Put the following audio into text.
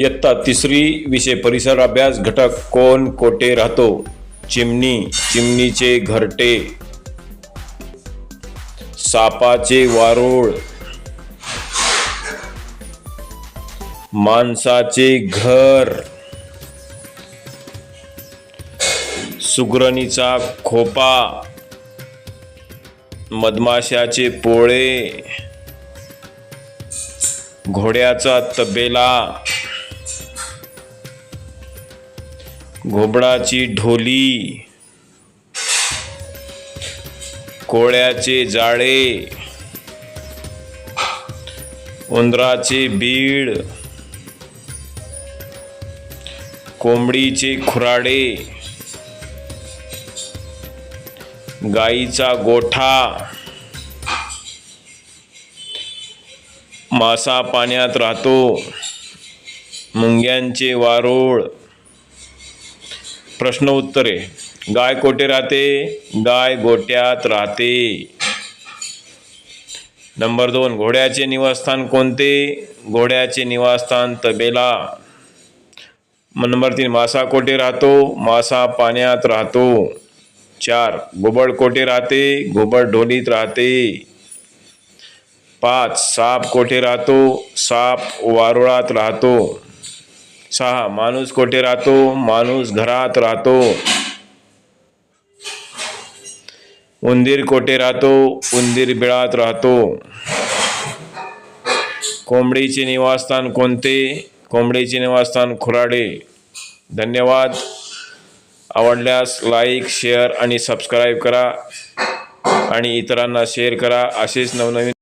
इयत्ता तिसरी विषय परिसर अभ्यास घटक कोण कोठे राहतो? चिमणी चिमणीचे घरटे सापाचे वारोळ माणसाचे घर सुगरणीचा खोपा मधमाशाचे पोळे घोड्याचा तबेला घोबडाची ढोली, कोळ्याचे जाळे, उंदराचे बीड, कोंबडीचे खुराडे, गाईचा गोठा, मासा पाण्यात राहतो, मुंग्यांचे वारोळ. प्रश्न उत्तरे गाय कोठे राहते? गाय गोट्यात राहते. नंबर दोन घोड्याचे निवासस्थान कोणते? घोड्याचे निवासस्थान तबेला. नंबर तीन मासा कोठे राहतो? मासा पाण्यात राहतो. चार घुबड कोठे राहते? घुबड ढोलीत राहते. पाच साप कोठे राहतो? साप वारुळात राहतो. सहा माणूस कोठे राहतो? माणूस घरात राहतो. उंदीर कोठे राहतो? उंदीर बिळात राहतो. कोंबडीचे निवासस्थान कोणते? कोंबडीचे निवासस्थान खुराडे. धन्यवाद. आवडल्यास लाईक शेअर आणि सबस्क्राईब करा आणि इतरांना शेअर करा. असेच नवनवीन